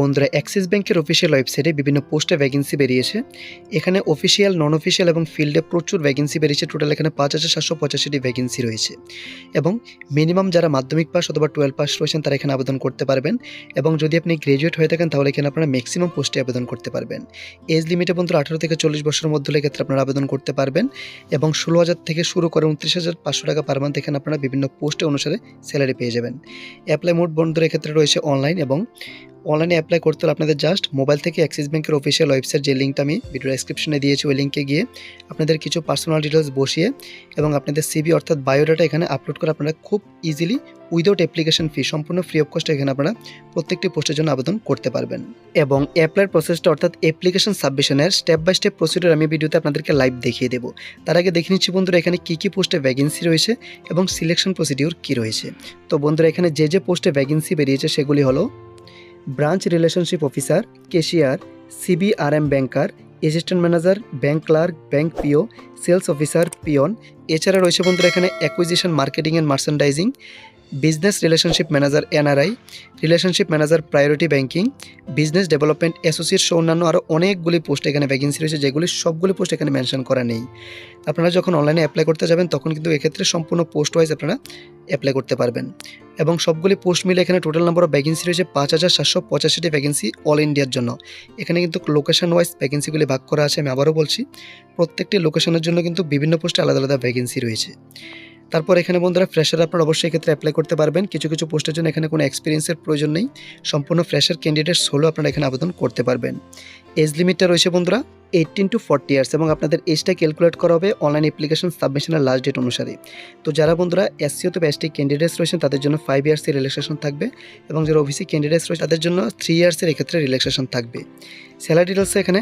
বন্ধুরা অ্যাক্সিস ব্যাংকের অফিসিয়াল ওয়েবসাইটে বিভিন্ন পোস্টে ভ্যাকেন্সি বেরিয়েছে। এখানে অফিসিয়াল নন অফিসিয়াল এবং ফিল্ডে প্রচুর ভ্যাকেন্সি বেরিয়েছে। টোটাল এখানে পাঁচ হাজার সাতশো পঁচাশিটি ভ্যাকেন্সি রয়েছে। এবং মিনিমাম যারা মাধ্যমিক পাস অথবা টুয়েলভ পাস রয়েছেন, তারা এখানে আবেদন করতে পারবেন। এবং যদি আপনি গ্রাজুয়েট হয়ে থাকেন, তাহলে এখানে আপনারা ম্যাক্সিমাম পোস্টে আবেদন করতে পারবেন। এজ লিমিটে বন্ধুরা আঠারো থেকে চল্লিশ বছরের মধ্যে ক্ষেত্রে আপনারা আবেদন করতে পারবেন। এবং ষোলো হাজার থেকে শুরু করে উনত্রিশ হাজার পাঁচশো টাকা পার মান্থ এখানে আপনারা বিভিন্ন পোস্টে অনুসারে স্যালারি পেয়ে যাবেন। অ্যাপ্লাই মোড বন্ধুরা এক্ষেত্রে রয়েছে অনলাইন এবং অনলাইনে অ্যাপ্লাই করতে হলে আপনাদের জাস্ট মোবাইল থেকে অ্যাক্সিস ব্যাংকের অফিসিয়াল ওয়েবসাইট যে লিঙ্কটা আমি ভিডিও ডেসক্রিপশনে দিয়েছি, ওই লিঙ্কে গিয়ে আপনাদের কিছু পার্সোনাল ডিটেলস বসিয়ে এবং আপনাদের সিবি অর্থাৎ বায়োডাটা এখানে আপলোড করে আপনারা খুব ইজিলি উইদাউট অ্যাপ্লিকেশন ফি সম্পূর্ণ ফ্রি অফ কস্টে এখানে আপনারা প্রত্যেকটি পোস্টের জন্য আবেদন করতে পারবেন। এবং অ্যাপ্লাইয়ের প্রসেসটা অর্থাৎ অ্যাপ্লিকেশন সাবমিশনের স্টেপ বাই স্টেপ প্রসিডিওর আমি ভিডিওতে আপনাদেরকে লাইভ দেখিয়ে দেবো। তার আগে দেখে নিচ্ছি বন্ধুরা এখানে কী কী পোস্টে ভ্যাকেন্সি রয়েছে এবং সিলেকশন প্রসিডিউর কী রয়েছে। তো বন্ধুরা এখানে যে যে পোস্টে ভ্যাকেন্সি বেরিয়েছে সেগুলি হলো branch relationship officer cashier CBRM banker assistant manager bank clerk bank PO sales officer peon এছাড়া রয়েছে বন্ধুরা এখানে acquisition marketing and merchandising business relationship manager NRI, relationship manager priority banking, business development associate সহ অন্যান্য আরও অনেকগুলি পোস্ট এখানে vacancy রয়েছে, যেগুলি সবগুলি পোস্ট এখানে মেনশন করা নেই। আপনারা যখন অনলাইনে অ্যাপ্লাই করতে যাবেন, তখন কিন্তু এক্ষেত্রে সম্পূর্ণ পোস্ট ওয়াইজ আপনারা অ্যাপ্লাই করতে পারবেন। এবং সবগুলি পোস্ট মিলে এখানে টোটাল নাম্বার অফ ভ্যাকেন্সি রয়েছে পাঁচ হাজার সাতশো পঁচাশিটি ভ্যাকেন্সি অল ইন্ডিয়ার জন্য। এখানে কিন্তু লোকেশন ওয়াইজ ভ্যাকেন্সিগুলি ভাগ করা আছে, আমি আবারও বলছি, প্রত্যেকটি লোকেশনের জন্য কিন্তু বিভিন্ন পোস্টে আলাদা আলাদা ভ্যাকেন্সি রয়েছে। তারপর এখানে বন্ধুরা ফ্রেশার আপনারা অবশ্যই এক্ষেত্রে অ্যাপ্লাই করতে পারবেন। কিছু কিছু পোস্টের জন্য এখানে কোনো এক্সপিরিয়েন্সের প্রয়োজন নেই। সম্পূর্ণ ফ্রেশার ক্যান্ডিডেটস হলেও আপনারা এখানে আবেদন করতে পারবেন। এজ লিমিটটা রয়েছে বন্ধুরা এইটিন টু ফর্টি ইয়ার্স এবং আপনাদের এজটা ক্যালকুলেট করা হবে অনলাইন অ্যাপ্লিকেশন সাবমিশনের লাস্ট ডেট অনুসারে। তো যারা বন্ধুরা এসসি অথবা এসটি ক্যান্ডিডেটস রয়েছেন, তাদের জন্য ফাইভ ইয়ার্সের রিল্যাক্সেশন থাকবে এবং যারা ওবিসি ক্যান্ডিডেটস রয়েছে তাদের জন্য থ্রি ইয়ার্সের এক্ষেত্রে রিল্যাক্সেশন থাকবে। স্যালারি ডিটেলসে এখানে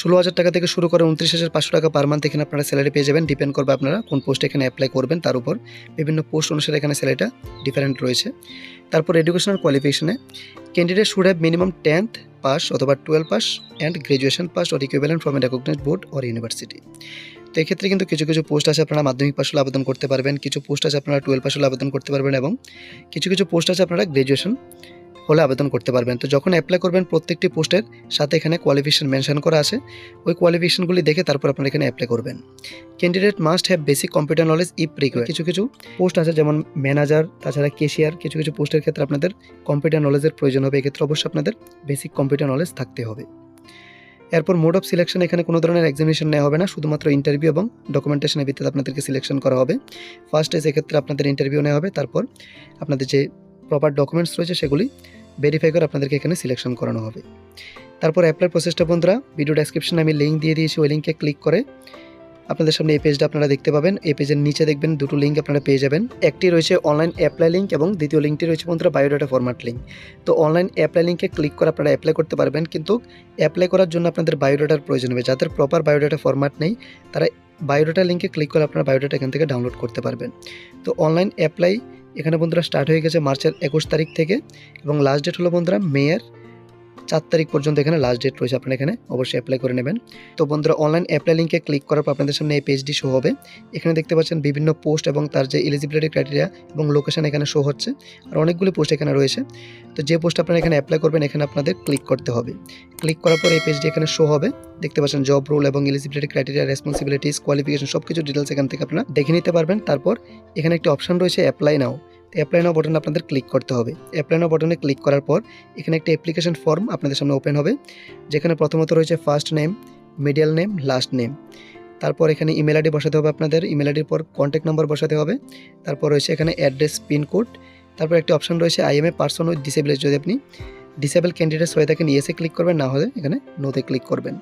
ষোলো হাজার টাকা থেকে শুরু করে উনত্রিশ হাজার পাঁচশো টাকা পার মান্থ এখানে আপনারা স্যালারি পেয়ে যাবেন। ডিপেন্ড করবে আপনারা কোন পোস্টে এখানে অ্যাপ্লাই করবেন তার উপর। বিভিন্ন পোস্ট অনুসারে এখানে স্যালারিটা ডিফারেন্ট রয়েছে। তারপর educational কোয়ালিফিকেশনে candidate should have minimum tenth pass অথবা twelve pass and graduation pass or equivalent from a recognised board or university তো এক্ষেত্রে কিন্তু কিছু কিছু পোস্ট আছে আপনারা মাধ্যমিক পাশ হলে আবেদন করতে পারবেন, কিছু পোস্ট আছে আপনারা টুয়েলভ পাস হলে আবেদন করতে পারবেন এবং কিছু কিছু পোস্ট আছে আপনারা গ্রাজুয়েশন হলে আবেদন করতে পারবেন। তো যখন অ্যাপ্লাই করবেন প্রত্যেকটি পোস্টের সাথে এখানে কোয়ালিফিকেশন মেনশন করা আছে। ওই কোয়ালিফিকেশনগুলি দেখে তারপর আপনারা এখানে অ্যাপ্লাই করবেন। Candidate must have basic computer knowledge if require কিছু কিছু পোস্ট আছে যেমন ম্যানেজার তাছাড়া কেশিয়ার কিছু কিছু পোস্টের ক্ষেত্রে আপনাদের কম্পিউটার নলেজের প্রয়োজন হবে। এক্ষেত্রে অবশ্যই আপনাদের বেসিক কম্পিউটার নলেজ থাকতে হবে। এরপর মোড অফ সিলেকশন এখানে কোনো ধরনের এক্সামিনেশন নেওয়া হবে না। শুধুমাত্র ইন্টারভিউ এবং ডকুমেন্টেশনের ভিত্তিতে আপনাদেরকে সিলেকশন করা হবে। ফার্স্ট এক্ষেত্রে আপনাদের ইন্টারভিউ নেওয়া হবে। তারপর আপনাদের যে প্রপার ডকুমেন্টস রয়েছে সেগুলি ভেরিফাই করে আপনাদেরকে এখানে সিলেকশন করানো হবে। তারপর অ্যাপ্লাই প্রসেসটা বন্ধুরা ভিডিও ডেসক্রিপশনে আমি লিঙ্ক দিয়ে দিয়েছি, ওই লিঙ্কে ক্লিক করে আপনাদের সামনে এই পেজটা আপনারা দেখতে পাবেন। এই পেজের নিচে দেখবেন দুটো লিঙ্ক আপনারা পেয়ে যাবেন। একটি রয়েছে অনলাইন অ্যাপ্লাই লিঙ্ক এবং দ্বিতীয় লিঙ্কটি রয়েছে বন্ধুরা বায়োডাটা ফরম্যাট লিঙ্ক তো অনলাইন অ্যাপ্লাই লিঙ্কে ক্লিক করে আপনারা অ্যাপ্লাই করতে পারবেন, কিন্তু অ্যাপ্লাই করার জন্য আপনাদের বায়োডাটার প্রয়োজন হবে। যাদের প্রপার বায়োডাটা ফরম্যাট নেই, তারা বায়োডাটা লিঙ্কে ক্লিক করে আপনারা বায়োডাটা এখান থেকে ডাউনলোড করতে পারবেন। তো অনলাইন অ্যাপ্লাই এখানে বন্ধুরা স্টার্ট হয়ে গেছে মার্চের একুশ তারিখ থেকে এবং লাস্ট ডেট হলো বন্ধুরা মেয়ের চার তারিখ পর্যন্ত এখানে লাস্ট ডেট রয়েছে, আপনারা এখানে অবশ্যই অ্যাপ্লাই করে নেবেন। তো বন্ধুরা অনলাইন অ্যাপ্লাই লিঙ্কে ক্লিক করার পর আপনাদের সামনে এই পেজটি শো হবে। এখানে দেখতে পাচ্ছেন বিভিন্ন পোস্ট এবং তার যে এলিজিবিলিটি ক্রাইটেরিয়া এবং লোকেশন এখানে শো হচ্ছে, আর অনেকগুলি পোস্ট এখানে রয়েছে। তো যে পোস্ট আপনারা এখানে অ্যাপ্লাই করবেন, এখানে আপনাদের ক্লিক করতে হবে। ক্লিক করার পর এই পেজটি এখানে শো হবে। দেখতে পাচ্ছেন জব রোল এবং এলিজিবিলিটি ক্রাইটেরিয়া রেসপন্সিবিলিটিস কোয়ালিফিকেশন সব কিছু ডিটেলস এখান থেকে আপনারা দেখে নিতে পারবেন। তারপর এখানে একটি অপশন রয়েছে অ্যাপ্লাই নাও অ্যাপ্লাই নাও বাটনে আপনাদের ক্লিক করতে হবে। অ্যাপ্লাই নাও বাটনে ক্লিক করার পর এখানে একটি অ্যাপ্লিকেশন ফর্ম আপনাদের সামনে ওপেন হবে, যেখানে প্রথমত রয়েছে first name medial name last name তারপর এখানে ইমেল আইডি বসাতে হবে আপনাদের ইমেল আইডির পর কন্ট্যাক্ট নাম্বার বসাতে হবে। তারপর রয়েছে এখানে অ্যাড্রেস পিনকোড তারপর একটি অপশন রয়েছে I M I am a person with disability যদি আপনি ডিসেবল ক্যান্ডিডেটস হয়ে থাকেন ইয়েসে ক্লিক করবেন, না হলে এখানে নোতে ক্লিক করবেন।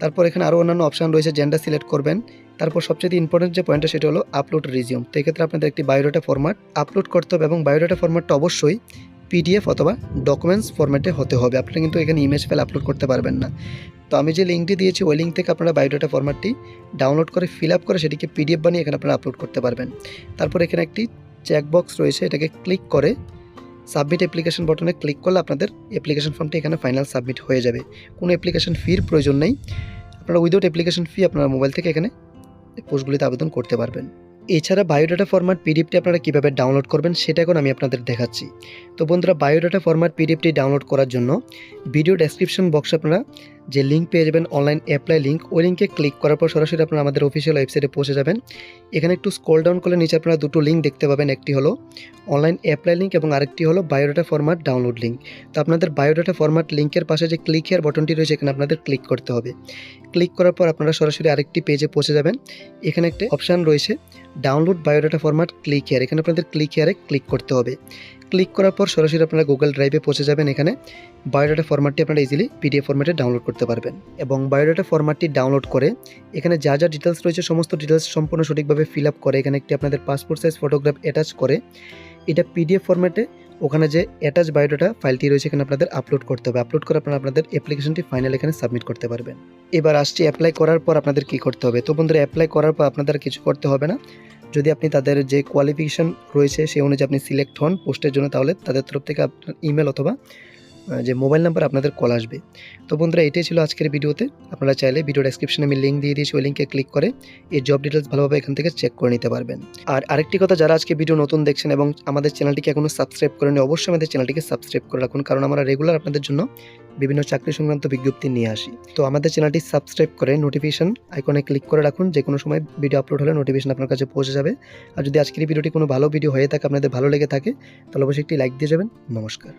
তারপর এখানে আরও অন্যান্য অপশান রয়েছে জেন্ডার সিলেক্ট করবেন। তারপর সবচেয়ে ইম্পর্টেন্ট যে পয়েন্টটা সেটা হলো আপলোড রিজিউম তো এক্ষেত্রে আপনাদের একটি বায়োডাটা ফরম্যাট আপলোড করতে হবে এবং বায়োডাটা ফরম্যাটটা অবশ্যই পিডিএফ অথবা ডকুমেন্টস ফরম্যাটে হতে হবে। আপনারা কিন্তু এখানে ইমেজ ফাইল আপলোড করতে পারবেন না। তো আমি যে লিঙ্কটি দিয়েছি, ওই লিঙ্ক থেকে আপনারা বায়োডাটা ফরম্যাটটি ডাউনলোড করে ফিল আপ করে সেটিকে পিডিএফ বানিয়ে এখানে আপনারা আপলোড করতে পারবেন। তারপর এখানে একটি চেকবক্স রয়েছে, এটাকে ক্লিক করে সাবমিট অ্যাপ্লিকেশন বটনে ক্লিক করলে আপনাদের অ্যাপ্লিকেশন ফর্মটি এখানে ফাইনাল সাবমিট হয়ে যাবে। কোনো অ্যাপ্লিকেশন ফির প্রয়োজন নেই। আপনারা উইদাউট অ্যাপ্লিকেশন ফি আপনারা মোবাইল থেকে এখানে পোস্টগুলিতে আবেদন করতে পারবেন। এছাড়া বায়োডাটা ফরম্যাট পিডিএফটি আপনারা কীভাবে ডাউনলোড করবেন সেটা এখন আমি আপনাদের দেখাচ্ছি। তো বন্ধুরা, বায়োডাটা ফরম্যাট পিডিএফটি ডাউনলোড করার জন্য ভিডিও ডেসক্রিপশন বক্সে আপনারা যে লিঙ্ক পেয়ে যাবেন অনলাইন অ্যাপ্লাই লিঙ্ক ওই লিঙ্কে ক্লিক করার পর সরাসরি আপনারা আমাদের অফিসিয়াল ওয়েবসাইটে পৌঁছে যাবেন। এখানে একটু স্ক্রল ডাউন করলে নিচে আপনারা দুটো লিঙ্ক দেখতে পাবেন, একটি হলো অনলাইন অ্যাপ্লাই লিঙ্ক এবং আরেকটি হলো বায়োডাটা ফরম্যাট ডাউনলোড লিঙ্ক তো আপনাদের বায়োডাটা ফরম্যাট লিঙ্কের পাশে যে ক্লিক হেয়ার বটনটি রয়েছে, এখানে আপনাদের ক্লিক করতে হবে। ক্লিক করার পর আপনারা সরাসরি আরেকটি পেজে পৌঁছে যাবেন। এখানে একটা অপশান রয়েছে download biodata format click here এখানে আপনাদের ক্লিক হেয়ারে ক্লিক করতে হবে। ক্লিক করার পর সরাসরি আপনারা গুগল ড্রাইভে পৌঁছে যাবেন এখানে। বায়োডাটা ফরম্যাটটি আপনারা ইজিলি পিডিএফ ফরম্যাটে ডাউনলোড করতে পারবেন। এবং বায়োডাটা ফরম্যাটটি ডাউনলোড করে এখানে যা যা ডিটেলস রয়েছে, সমস্ত ডিটেলস সম্পূর্ণ সঠিকভাবে ফিল আপ করে এখানে একটি আপনাদের পাসপোর্ট সাইজ ফটোগ্রাফ অ্যাটাচ করে, এটা পিডিএফ ফরম্যাটে ওখানে যে অ্যাটাচ বায়োডাটা ফাইলটি রয়েছে এখানে আপনাদের আপলোড করতে হবে। আপলোড করে আপনারা আপনাদের অ্যাপ্লিকেশনটি ফাইনাল এখানে সাবমিট করতে পারবেন। এবার আসছি অ্যাপ্লাই করার পর আপনাদের কি করতে হবে? তো বন্ধুরা অ্যাপ্লাই করার পর আপনাদের কিছু করতে হবে না। যদি আপনি তাদের যে কোয়ালিফিকেশন রয়েছে, সেই অনুযায়ী আপনি সিলেক্ট হন পোস্টের জন্য, তাহলে তাদের তরফ থেকে আপনার ইমেল অথবা যে মোবাইল নাম্বার আপনাদের কল আসবে। তো বন্ধুরা, এটাই ছিল আজকের ভিডিওতে। আপনারা চাইলে ভিডিও ডেসক্রিপশনে আমি লিঙ্ক দিয়ে দিয়েছি, ওই লিঙ্কে ক্লিক করে এই জব ডিটেলস ভালোভাবে এখান থেকে চেক করে নিতে পারবেন। আর আরেকটি কথা, যারা আজকে ভিডিও নতুন দেখছেন এবং আমাদের চ্যানেলটিকে এখনও সাবস্ক্রাইব করেনি অবশ্যই আমাদের চ্যানেলটিকে সাবস্ক্রাইব করে রাখুন, কারণ আমরা রেগুলার আপনাদের জন্য বিভিন্ন চাকরি সংক্রান্ত বিজ্ঞপ্তি নিয়ে আসি। তো আমাদের চ্যানেলটি সাবস্ক্রাইব করে নোটিফিকেশন আইকনে ক্লিক করে রাখুন যে কোনো সময় ভিডিও আপলোড হলে নোটিফিকেশন আপনার কাছে পৌঁছে যাবে। আর যদি আজকের ভিডিওটি কোনো ভালো ভিডিও হয়ে থাকে, আপনাদের ভালো লেগে থাকে, তাহলে অবশ্যই একটি লাইক দিয়ে যাবেন। নমস্কার।